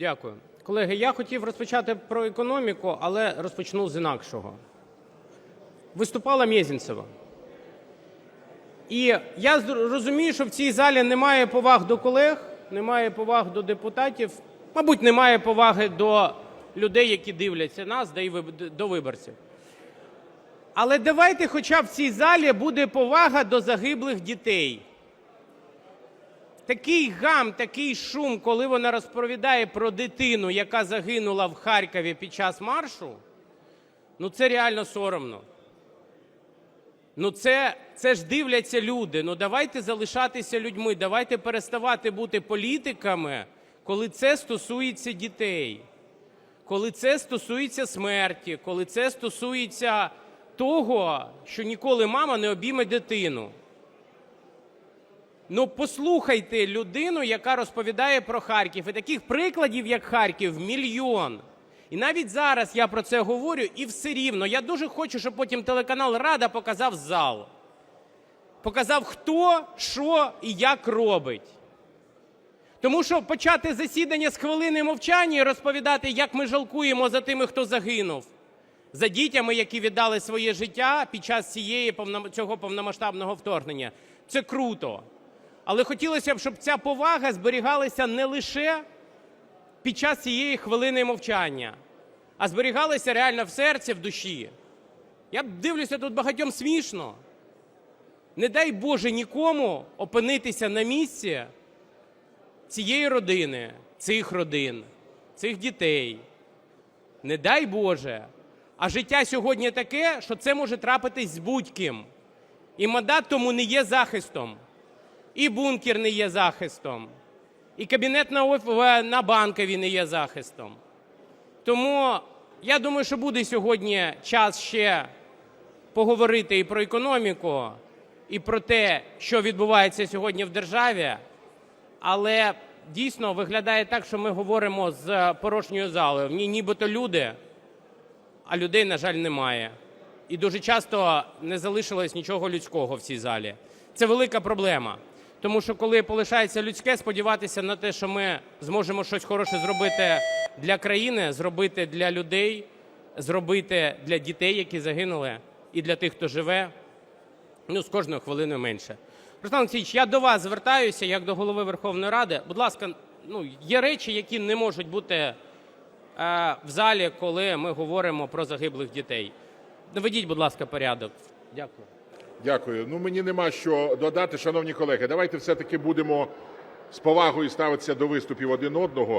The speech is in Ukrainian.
Дякую. Колеги, я хотів розпочати про економіку, але розпочну з інакшого. Виступала Мєзінцева. І я розумію, що в цій залі немає поваг до колег, немає поваг до депутатів, мабуть, немає поваги до людей, які дивляться нас, да й до виборців. Але давайте хоча б в цій залі буде повага до загиблих дітей. Такий гам, такий шум, коли вона розповідає про дитину, яка загинула в Харкові під час маршу, ну це реально соромно. Ну це, це ж дивляться люди. Ну давайте залишатися людьми, давайте переставати бути політиками, коли це стосується дітей, коли це стосується смерті, коли це стосується того, що ніколи мама не обійме дитину. Ну, послухайте людину, яка розповідає про Харків. І таких прикладів, як Харків, мільйон. І навіть зараз я про це говорю, і все рівно. Я дуже хочу, щоб потім телеканал Рада показав зал. Показав, хто, що і як робить. Тому що почати засідання з хвилини мовчання і розповідати, як ми жалкуємо за тими, хто загинув, за дітями, які віддали своє життя під час цієї цього повномасштабного вторгнення. Це круто. Але хотілося б, щоб ця повага зберігалася не лише під час цієї хвилини мовчання, а зберігалася реально в серці, в душі. Я дивлюся тут багатьом смішно. Не дай Боже нікому опинитися на місці цієї родини, цих родин, цих дітей. Не дай Боже. А життя сьогодні таке, що це може трапитись з будь-ким. І мандат тому не є захистом. І бункер не є захистом. І кабінет на, оф... на банковій не є захистом. Тому я думаю, що буде сьогодні час ще поговорити і про економіку, і про те, що відбувається сьогодні в державі. Але дійсно виглядає так, що ми говоримо з порожньою залою. В ній нібито люди, а людей, на жаль, немає. І дуже часто не залишилось нічого людського в цій залі. Це велика проблема. Тому що коли полишається людське, сподіватися на те, що ми зможемо щось хороше зробити для країни, зробити для людей, зробити для дітей, які загинули, і для тих, хто живе, ну, з кожною хвилиною менше. Руслан Олексійович, я до вас звертаюся як до голови Верховної Ради. Будь ласка, ну, є речі, які не можуть бути е, в залі, коли ми говоримо про загиблих дітей. Наведіть, будь ласка, порядок. Дякую. Дякую. Ну мені нема що додати, шановні колеги. Давайте все-таки будемо з повагою ставитися до виступів один одного.